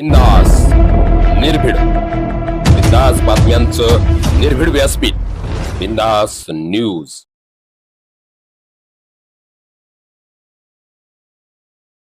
बिंदास निर्भीड. बिंदास बातम्यांचं निर्भीड व्यासपीठ. बिंदास न्यूज.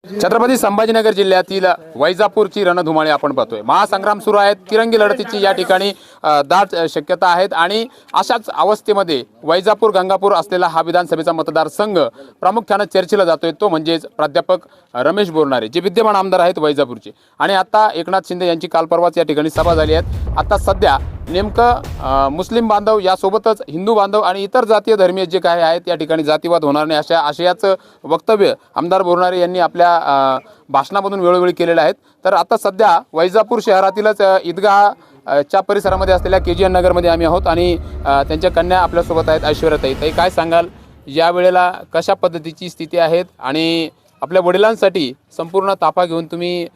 छत्रपती संभाजीनगर जिल्ह्यातील वैजापूरची रणधुमाळी आपण पाहतोय. महासंग्राम सुरू आहेत. तिरंगी लढतीची या ठिकाणी दाट शक्यता आहेत आणि अशाच अवस्थेमध्ये वैजापूर गंगापूर असलेला हा विधानसभेचा मतदारसंघ प्रामुख्यानं चर्चेला जातोय. तो म्हणजेच प्राध्यापक रमेश बोरणारे जे विद्यमान आमदार आहेत वैजापूरचे. आणि आता एकनाथ शिंदे यांची काल परवाच या ठिकाणी सभा झाली आहेत आता सध्या नेमकं मुस्लिम बांधव यासोबतच हिंदू बांधव आणि इतर जातीय धर्मीय जे काही आहेत या ठिकाणी जातीवाद होणार नाही अशा आशयाचं वक्तव्य आमदार बोरणारे यांनी आपल्या भाषणामधून वेळोवेळी केलेलं आहेत. तर आता सध्या वैजापूर शहरातीलच ईदगाह च्या परिसरामध्ये असलेल्या के जी एन नगरमध्ये आम्ही आहोत आणि त्यांच्या कन्या आपल्यासोबत आहेत ऐश्वर्याताई ताई. काय सांगाल? या वेळेला कशा पद्धतीची स्थिती आहेत आणि आपल्या वडिलांसाठी संपूर्ण ताफा घेऊन तुम्ही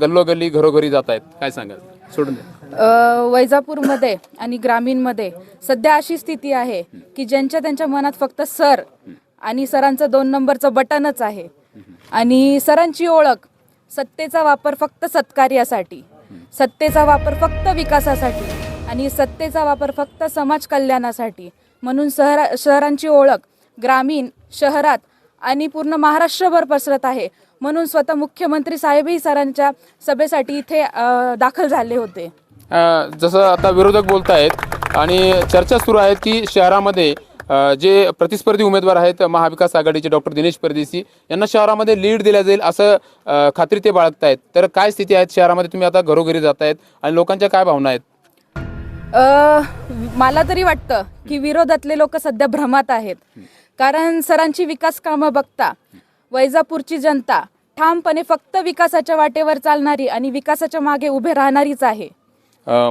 गल्लोगल्ली घरोघरी जात आहेत काय सांगाल? सोडून द्या वैजापूरमध्ये आणि ग्रामीणमध्ये सध्या अशी स्थिती आहे की ज्यांच्या त्यांच्या मनात फक्त सर आणि सरांचं दोन नंबरचं बटनच आहे. आणि सरांची ओळख सत्तेचा वापर फक्त सत्कार्यासाठी सत्तेचा वापर फक्त विकासासाठी आणि सत्तेचा वापर फक्त समाज कल्याणासाठी म्हणून शहरा शहरांची ओळख ग्रामीण शहरात आणि पूर्ण महाराष्ट्रभर पसरत आहे. म्हणून स्वतः मुख्यमंत्री साहेबही सरांच्या सभेसाठी इथे दाखल झाले होते. जसं आता विरोधक बोलत आहेत आणि चर्चा सुरू आहेत की शहरामध्ये जे प्रतिस्पर्धी उमेदवार आहेत महाविकास आघाडीचे डॉक्टर दिनेश परदेशी यांना शहरामध्ये लीड दिल्या जाईल असं खात्री ते बाळगतायत. तर काय स्थिती आहेत शहरामध्ये? तुम्ही आता घरोघरी जातायत आणि लोकांच्या काय भावना आहेत? मला तरी वाटतं की विरोधातले लोक सध्या भ्रमात आहेत. कारण सरांची विकास कामं बघता वैजापूरची जनता ठामपणे फक्त विकासाच्या वाटेवर चालणारी आणि विकासाच्या मागे उभे राहणारीच आहे.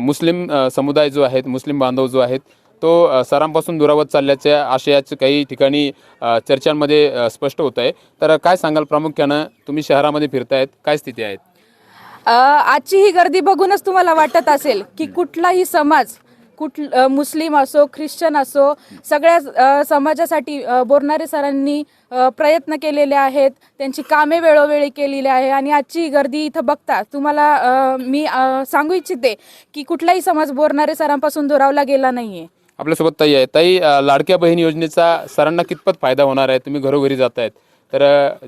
मुस्लिम समुदाय जो आहेत मुस्लिम बांधव जो आहेत तो सरांपासून दुरावत चालल्याच्या आशयाचं काही ठिकाणी चर्चांमध्ये स्पष्ट होत आहे. तर काय सांगाल प्रामुख्यानं? तुम्ही शहरामध्ये फिरतायत काय स्थिती आहेत? आजची ही गर्दी बघूनच तुम्हाला वाटत असेल की कुठलाही समाज कुठ मुस्लिम असो ख्रिश्चन असो सगळ्या समाजासाठी बोरणारे सरांनी प्रयत्न केलेले आहेत. त्यांची कामे वेळोवेळी केलेली आहे आणि आजची गर्दी इथं बघता तुम्हाला मी सांगू इच्छिते की कुठलाही समाज बोरणारे सरांपासून दुरावला गेला नाही आहे आपल्यासोबत ताई आहे. ताई लाडक्या बहीण योजनेचा सरांना कितपत फायदा होणार आहे? तुम्ही घरोघरी जात आहेत तर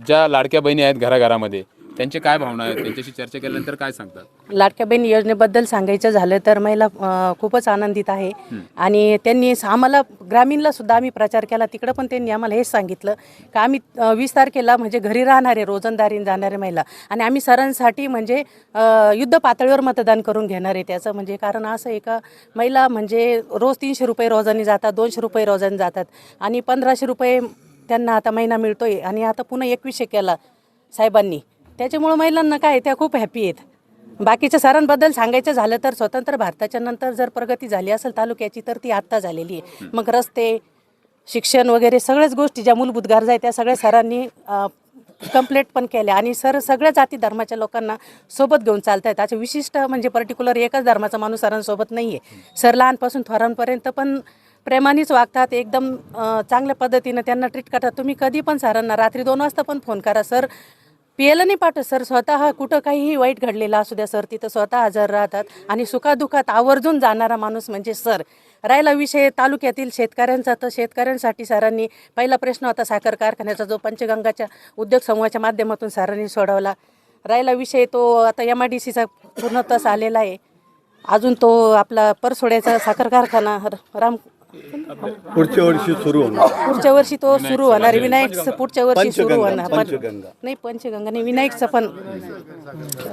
ज्या लाडक्या बहिणी आहेत घराघरामध्ये त्यांची काय भावना आहेत? त्यांच्याशी चर्चा केल्यानंतर काय सांगतात? लाडक्या बहीण योजनेबद्दल सांगायचं झालं तर महिला अं, खूपच आनंदित आहे. आणि त्यांनी स- आम्हाला ग्रामीणला सुद्धा आम्ही प्रचार केला. तिकडं पण त्यांनी आम्हाला हेच सांगितलं का आम्ही अं, वीस तारखेला म्हणजे घरी राहणारे रोजंदारीन जाणारे महिला. आणि आम्ही सरांसाठी म्हणजे अं, युद्ध पातळीवर मतदान करून घेणार आहे त्याचं म्हणजे कारण असं आहे का महिला म्हणजे रोज तीनशे रुपये रोजाने जातात दोनशे रुपये रोजाने जातात. आणि पंधराशे रुपये त्यांना आता महिना मिळतोय. आणि आता पुन्हा एकवीसशे केला साहेबांनी. त्याच्यामुळं महिलांना काय त्या खूप हॅपी आहेत. बाकीच्या सरांबद्दल सांगायचं झालं तर स्वतंत्र भारताच्या नंतर जर प्रगती झाली असेल तालुक्याची तर ती आत्ता झालेली आहे. मग रस्ते शिक्षण वगैरे सगळ्याच गोष्टी ज्या मूलभूत गरजा आहेत त्या सगळ्या सरांनी कंप्लीट पण केल्या. आणि सर सगळ्या जाती धर्माच्या लोकांना सोबत घेऊन चालत आहेत असे विशिष्ट म्हणजे पर्टिक्युलर एकच धर्माचा माणूस सरांसोबत नाही आहे सर लहानपासून थोरांपर्यंत पण प्रेमानेच वागतात एकदम चांगल्या पद्धतीनं त्यांना ट्रीट करतात. तुम्ही कधी पण सरांना रात्री दोन वाजता पण फोन करा. सर पियाला नाही पाठवत सर. स्वतः कुठं काहीही वाईट घडलेलं असू द्या सर. तिथं स्वतः हजर राहतात आणि सुखादुखात आवर्जून जाणारा माणूस म्हणजे सर. राहिला विषय तालुक्यातील शेतकऱ्यांचा तर शेतकऱ्यांसाठी सरांनी पहिला प्रश्न होता साखर कारखान्याचा जो पंचगंगाच्या उद्योग समूहाच्या माध्यमातून सरांनी सोडवला. राहिला विषय तो आता एम आय डी सीचा पूर्णतस आलेला आहे. अजून तो आपला परसोड्याचा साखर कारखाना राम पुढच्या वर्षी सुरू होणार. पुढच्या वर्षी तो सुरू होणार. विनायक पुढच्या वर्षी सुरू पंचगंगा, होणार. पण पंचगंगा. नाही पंचगंगा नाही विनायकचं पण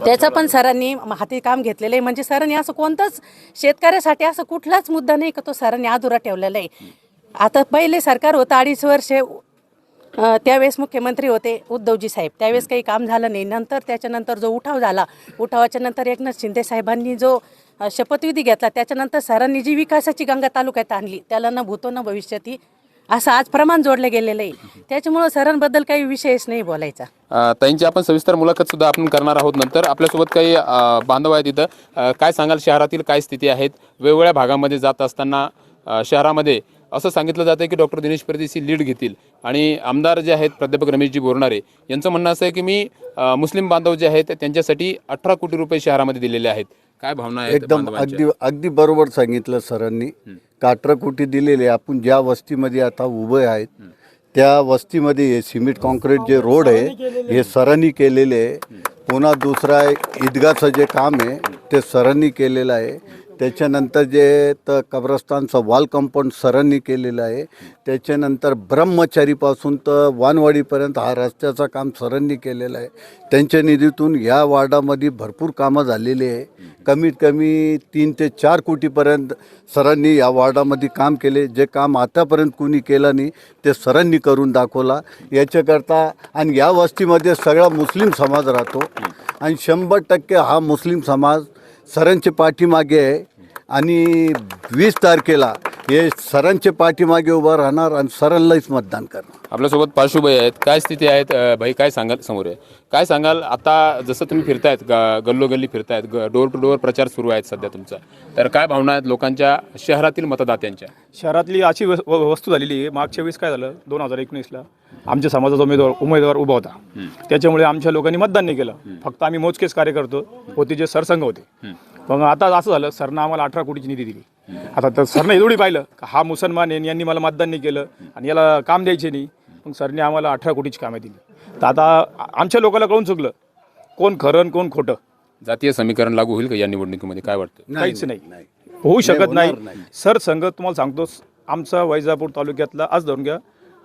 त्याचं पण सरांनी हाती काम घेतलेलं आहे. म्हणजे सरांनी असं कोणतंच शेतकऱ्यासाठी असं कुठलाच मुद्दा नाही का तो सरांनी अधुरा ठेवलेला आहे. आता पहिले सरकार होतं अडीच वर्षे त्यावेळेस मुख्यमंत्री होते उद्धवजी साहेब. त्यावेळेस काही काम झालं नाही. नंतर त्याच्यानंतर जो उठाव झाला उठावाच्या नंतर एकनाथ शिंदे साहेबांनी जो शपथविधी घेतला त्याच्यानंतर सरांनी जी विकासाची गंगा तालुक्यात आणली त्याला न भूतो न भविष्यती असं आज प्रमाण जोडलं गेलेलं आहे. त्याच्यामुळं सरांबद्दल काही विषयच नाही बोलायचा. त्यांची आपण सविस्तर मुलाखत सुद्धा आपण करणार आहोत नंतर. आपल्यासोबत काही बांधव आहेत तिथं काय सांगाल? शहरातील काय स्थिती आहेत? वेगवेगळ्या भागामध्ये जात असताना शहरामध्ये असं सांगितलं जातं की डॉक्टर दिनेश परदेशी लीड घेतील. आणि आमदार जे आहेत प्राध्यापक रमेशजी बोरणारे यांचं म्हणणं असं आहे की मी मुस्लिम बांधव जे आहेत त्यांच्यासाठी अठरा कोटी रुपये शहरामध्ये दिलेले आहेत. काय भावना आहेत एकदम? अगदी अगदी बरोबर सांगितलं सरांनी काटर कुटी दिलेले आपण ज्या वस्तीमध्ये आता उभे आहेत त्या वस्तीमध्ये हे सिमेंट कॉन्क्रीट जे रोड आहे हे सरांनी केलेले आहे. पुन्हा दुसरा ईदगाचं जे काम आहे ते सरांनी केलेलं आहे. त्याच्यानंतर जे तर कब्रस्तानचं वॉल कंपाऊंड सरांनी केलेलं आहे त्याच्यानंतर ब्रह्मचारीपासून तर वानवाडीपर्यंत हा रस्त्याचं काम सरांनी केलेलं आहे. त्यांच्या निधीतून ह्या वार्डामध्ये भरपूर कामं झालेली आहे. कमीत कमी तीन ते चार कोटीपर्यंत सरांनी या वार्डामध्ये काम केले. जे काम आतापर्यंत कुणी केलं नाही ते सरांनी करून दाखवला. याच्याकरता आणि या वस्तीमध्ये सगळा मुस्लिम समाज राहतो. आणि शंभर टक्के हा मुस्लिम समाज सरांच्या पाठीमागे आहे आणि वीस तारखेला हे सरांच्या पाठीमागे उभं राहणार आणि सरांनाच मतदान करणार. आपल्यासोबत पार्श्वभाई आहेत. काय स्थिती आहेत? अ, भाई काय सांगाल समोर आहे? काय सांगाल? आता जसं तुम्ही फिरतायत ग- गल्लोगल्ली फिरतायत ग- डोर टू डोअर प्रचार सुरू आहेत सध्या तुमचा. तर काय भावना आहेत लोकांच्या शहरातील मतदात्यांच्या? शहरातली अशी वस- व- वस्तू झालेली आहे. मागच्या वेळेस काय झालं? दोन हजार एकोणीसला. आमच्या समाजाचा उमेदवार उमेदवार उभा होता. त्याच्यामुळे आमच्या लोकांनी मतदान नाही केलं. फक्त आम्ही मोजकेच कार्यकर्तो होते जे सरसंघ होते. मग आता असं झालं सरनं आम्हाला अठरा कोटीची निधी दिली. आता तर सरनं एवढी पाहिलं का हा मुसलमान आहे यांनी मला मतदान नाही केलं आणि याला काम द्यायचे नाही. मग सरने आम्हाला अठरा कोटीची कामे दिली. तर आता आमच्या लोकांना कळून चुकलं कोण खरं कोण खोटं. जातीय समीकरण लागू होईल का या निवडणुकीमध्ये? काय वाटतं? काहीच नाही होऊ शकत नाही. सरसंघ तुम्हाला सांगतो आमचा वैजापूर तालुक्यातला आज धरून घ्या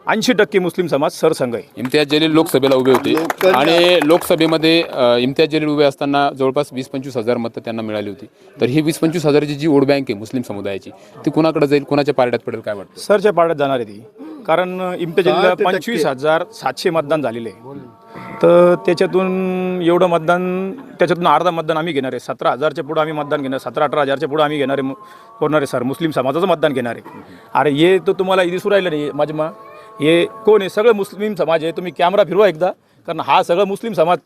ऐंशी टक्के मुस्लिम समाज सरसंघ आहे. इम्तियाज जलील लोकसभेला उभे होते. आणि लोकसभेमध्ये अ, इम्तियाज जलील उभे असताना जवळपास वीस पंचवीस हजार मतं त्यांना मिळाली होती. तर ही वीस पंचवीस हजाराची जी वोट बँक आहे मुस्लिम समुदायाची ती कुणाकडे जाईल कुणाच्या पारड्यात पडेल काय वाटतं? सरच्या पाड्यात जाणार आहे ती. कारण इम्तियाजला पंचवीस हजार सातशे मतदान झालेले आहे. तर त्याच्यातून एवढं मतदान त्याच्यातून अर्धा मतदान आम्ही घेणार आहे. सतरा हजारच्या पुढं आम्ही मतदान घेणार सतरा अठरा हजारच्या पुढं आम्ही घेणार आहे करणार आहे सर. मुस्लिम समाजाचं मतदान घेणार आहे. अरे हे तर तुम्हाला दिसू राहिलं नाही. माझ्या हे कोण आहे? सगळं मुस्लिम समाज आहे. तुम्ही कॅमेरा फिरवा एकदा. कारण हा सगळं मुस्लिम समाज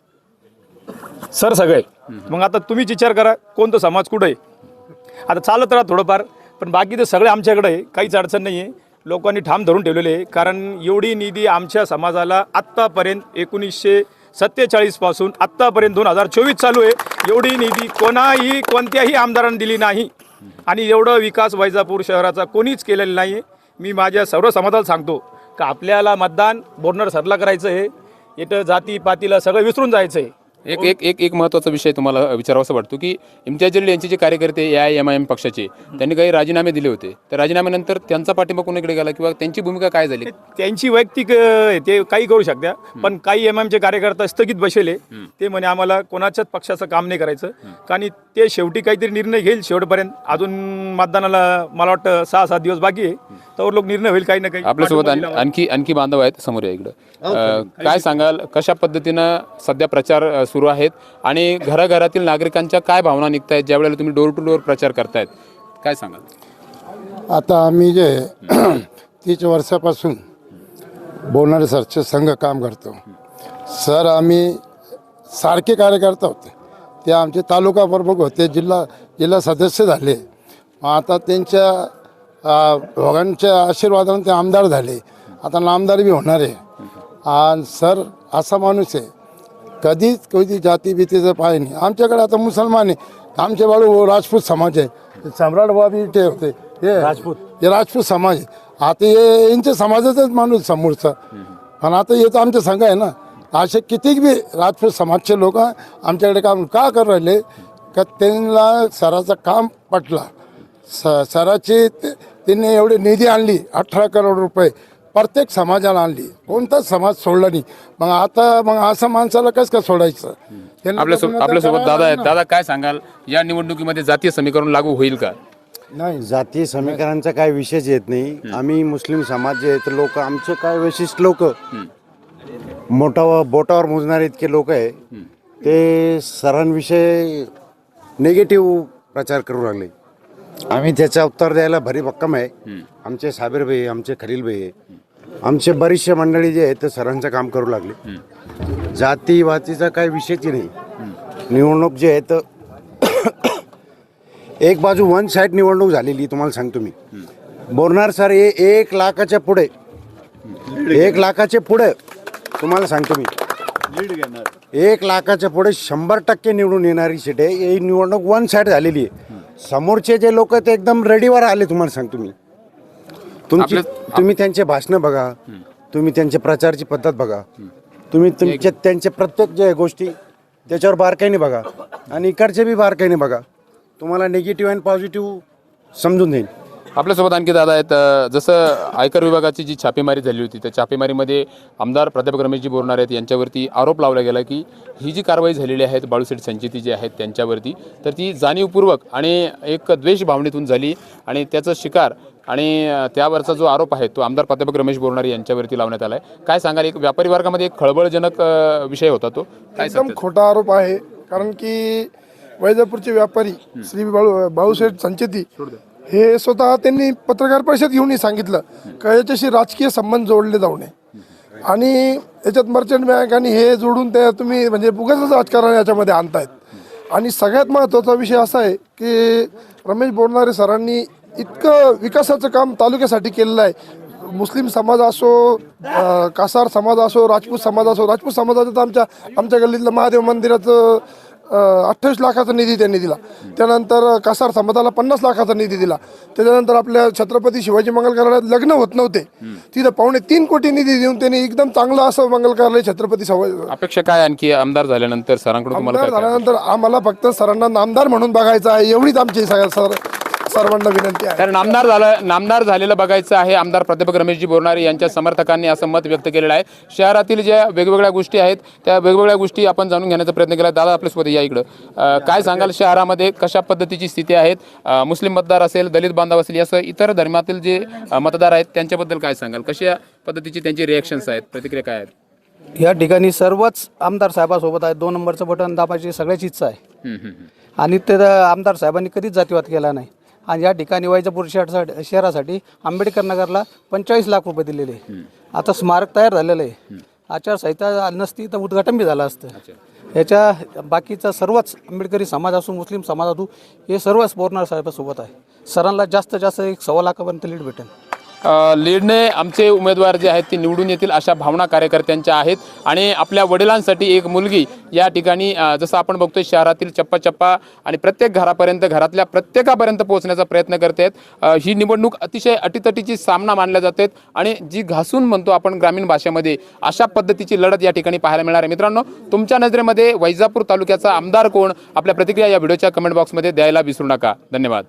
सर सगळं. आहे मग आता तुम्हीच विचार करा कोणतं समाज कुठं आहे? आता चालत राहा थोडंफार पण बाकी तर सगळे आमच्याकडे आहे. काहीच अडचण नाही आहे लोकांनी ठाम धरून ठेवलेले आहे. कारण एवढी निधी आमच्या समाजाला आत्तापर्यंत एकोणीसशे सत्तेचाळीसपासून आत्तापर्यंत दोन हजार चोवीस चालू आहे. एवढी निधी कोणाही कोणत्याही आमदारांनी दिली नाही. आणि एवढं विकास वैजापूर शहराचा कोणीच केलेला नाही आहे मी माझ्या सर्व समाजाला सांगतो का आपल्याला मतदान बोरणार सरला करायचं आहे. इथं जाती पातीला सगळं विसरून जायचं आहे. एक एक एक एक महत्त्वाचा विषय तुम्हाला विचारावासा वाटतो की इम्तियाज जलील यांचे जे कार्यकर्ते A I M I M पक्षाचे त्यांनी काही राजीनामे दिले होते. त्या राजीनाम्यानंतर त्यांचा पाठिंबा कोणीकडे गेला किंवा त्यांची भूमिका काय झाली? त्यांची वैयक्तिक अ, ते काही करू शकत्या पण काही एम एमचे कार्यकर्ता स्थगित बसेले. ते म्हणे आम्हाला कोणाच्याच पक्षाचं काम नाही करायचं. कारण ते शेवटी काहीतरी निर्णय घेईल शेवटपर्यंत. अजून मतदानाला मला वाटतं सहा सात दिवस बाकी आहे. तर लोक निर्णय होईल काही ना काही. आपल्यासोबत आण-. आणखी आणखी बांधव आहेत समोर या इकडं. अं, काय सांगाल कशा पद्धतीनं सध्या प्रचार अं, सुरू सुरू आहेत आणि घराघरातील नागरिकांच्या काय भावना निघत आहेत ज्यावेळेला तुम्ही डोर टू डोअर प्रचार करतायत? काय सांगाल? आता आम्ही जे तीस वर्षापासून बोलणारे सरचे संघ काम करतो. सर आम्ही सारखे कार्यकर्ता होते. ते आमचे तालुका प्रमुख होते जिल्हा जिल्हा सदस्य झाले. आता त्यांच्या दोघांच्या आशीर्वादाने ते आमदार झाले. आता नामदार बी होणार आहे. आणि सर असा माणूस आहे कधीच कधी जाती भीतीचं पाय नाही. आमच्याकडे आता मुसलमान आहे. आमचे बाळू राजपूत समाज आहे. सम्राट बाबी ते होते. हे राजपूत. हे राजपूत समाज आहे. आता हे यांच्या समाजाचाच माणूस समोरचा. पण आता हे तर आमच्या संघ आहे ना. असे कितीक बी राजपूत समाजचे लोक आमच्याकडे काम का करू राहिले? का त्यांना सराचं काम पटला. स सराची ते- त्यांनी एवढी निधी आणली. अठरा करोड रुपये. प्रत्येक समाजाला आणली. कोणताच समाज सोडला नाही. मग आता मग असं माणसाला कसं काय सोडायचं? त्यांना आपल्यासोबत तर आपल्यासोबत करावं दादा आहेत. दादा काय सांगाल? या निवडणुकीमध्ये जातीय समीकरण लागू होईल का? नाही जातीय समीकरणाचा काय विषयच येत नाही. आम्ही मुस्लिम समाज जे आहेत लोक आमचं काय वैशिष्ट्य लोक? मोठा बोटावर मोजणारे इतके लोक आहे. ते सरांविषयी निगेटिव्ह प्रचार करू लागले. आम्ही त्याचं उत्तर द्यायला भरी भक्कम आहे. आमचे साबीर भाई आमचे खलील भाई आहे. आमचे बरीचशे मंडळी जे आहेत ते सरांचं काम करू लागले. जाती वातीचा काय विषयच नाही. निवडणूक जे आहे तर एक बाजू वन साईड निवडणूक झालेली तुम्हाला सांगतो मी. बोलणार सर हे एक लाखाच्या पुढे एक लाखाच्या पुढे तुम्हाला सांगतो मी. एक लाखाच्या पुढे शंभर टक्के निवडून येणारी सीट आहे. ही निवडणूक वन साईड झालेली आहे. समोरचे जे लोक ते एकदम रेडीवर आले तुम्हाला सांगतो मी. तुमची तुम्ही त्यांचे भाषणं बघा. तुम्ही त्यांच्या प्रचारची पद्धत बघा. तुम्ही तुमचे त्यांचे प्रत्येक जे गोष्टी त्याच्यावर बारकाईने बघा. आणि इकडचे बी बारकाईने बघा. तुम्हाला निगेटिव्ह आणि पॉझिटिव्ह समजून देईल आपल्यासोबत आणखी दादा आहेत. अ, जसं आयकर विभागाची जी छापेमारी झाली होती त्या छापेमारीमध्ये आमदार प्राध्यापक रमेशजी बोरणार आहेत. यांच्यावरती आरोप लावला गेला की ही जी कारवाई झालेली आहे बाळूसेठ संचेती जी आहेत त्यांच्यावरती तर ती जाणीवपूर्वक आणि एक द्वेष भावनेतून झाली आणि त्याचं शिकार आणि त्यावरचा जो आरोप आहे तो आमदार प्राध्यापक रमेश बोरणारे यांच्यावरती लावण्यात आला आहे काय सांगाल? एक व्यापारी वर्गामध्ये एक खळबळजनक विषय होता तो. काय एकदम? खोटा आरोप आहे. कारण की वैजापूरचे व्यापारी श्री बाळू भाऊसेठ संचेती हे स्वतः त्यांनी पत्रकार परिषद घेऊनही सांगितलं का याच्याशी राजकीय संबंध जोडले जाऊ नये. आणि याच्यात मर्चंट बँक आणि हे जोडून ते तुम्ही म्हणजे उगाच राजकारण याच्यामध्ये आणतायत. आणि सगळ्यात महत्त्वाचा विषय असा आहे की रमेश बोरणारे सरांनी इतकं विकासाचं काम तालुक्यासाठी केलेलं आहे. मुस्लिम समाज असो कासार समाज असो राजपूत समाज असो राजपूत समाजाचं तर आमच्या आमच्या गल्लीतलं महादेव मंदिराचं अठ्ठावीस लाखाचा निधी त्यांनी दिला. त्यानंतर कासार समाजाला पन्नास लाखाचा निधी दिला. त्याच्यानंतर आपल्या छत्रपती शिवाजी मंगल कार्यालयात लग्न होत नव्हते. तिथं पावणे तीन कोटी निधी देऊन त्यांनी एकदम चांगलं असं मंगल कार्यालय छत्रपती शिवाजी अपेक्षा काय आणखी आमदार झाल्यानंतर? सरांकडून आमदार झाल्यानंतर आम्हाला फक्त सरांना नामदार म्हणून बघायचं आहे. एवढीच आमची सर सर्वांना विनंती आहे. तर नामदार झालं नामदार झालेलं बघायचं आहे. आमदार प्राध्यापक रमेशजी बोरणारे यांच्या समर्थकांनी असं मत व्यक्त केलेलं आहे. शहरातील ज्या वेगवेगळ्या गोष्टी आहेत त्या वेगवेगळ्या गोष्टी आपण जाणून घेण्याचा प्रयत्न केला. दादा आपल्यासोबत या इकडं. अं, काय सांगाल? शहरामध्ये कशा पद्धतीची स्थिती आहेत? अं, मुस्लिम मतदार असेल दलित बांधव असेल असं इतर धर्मातील जे अं, मतदार आहेत त्यांच्याबद्दल काय सांगाल? कशा पद्धतीची त्यांची रिॲक्शन्स आहेत? प्रतिक्रिया काय आहेत? या ठिकाणी सर्वच आमदार साहेबासोबत आहेत. दोन नंबरचं बटन दाबायची सगळ्याची इच्छा आहे. आणि ते आमदार साहेबांनी कधीच जातीवाद केला नाही. आणि या ठिकाणी वैजापूर शहरासाठी शहरासाठी आंबेडकर नगरला पंचेचाळीस लाख रुपये दिलेले आहे. आता स्मारक तयार झालेलं आहे. आचारसंहिता नसती तर उद्घाटन बी झालं असतं. याच्या बाकीचा सर्वच आंबेडकरी समाज असो मुस्लिम समाज असो हे सर्वच बोरणार साहेबासोबत आहे. सरांना जास्तीत जास्त एक सव्वा लाखापर्यंत लीड भेटेल. अ, आमचे उमेदवार जे आहेत ते निवडून येतील अशा भावना कार्यकर्त्यांच्या आहेत. आणि आपल्या वडिलांसाठी एक मुलगी या ठिकाणी जसं आपण बघतोय शहरातील चप्पा चप्पा आणि प्रत्येक घरापर्यंत घरातल्या प्रत्येकापर्यंत पोहोचण्याचा प्रयत्न करत आहेत ही निवडणूक अतिशय अटीतटीची सामना मानल्या जाते आणि जी घासून म्हणतो आपण ग्रामीण भाषेमध्ये अशा पद्धतीची लढत या ठिकाणी पाहायला मिळणार आहे. मित्रांनो तुमच्या नजरेमध्ये वैजापूर तालुक्याचा आमदार कोण? आपल्या प्रतिक्रिया या व्हिडिओच्या कमेंट बॉक्समध्ये द्यायला विसरू नका. धन्यवाद.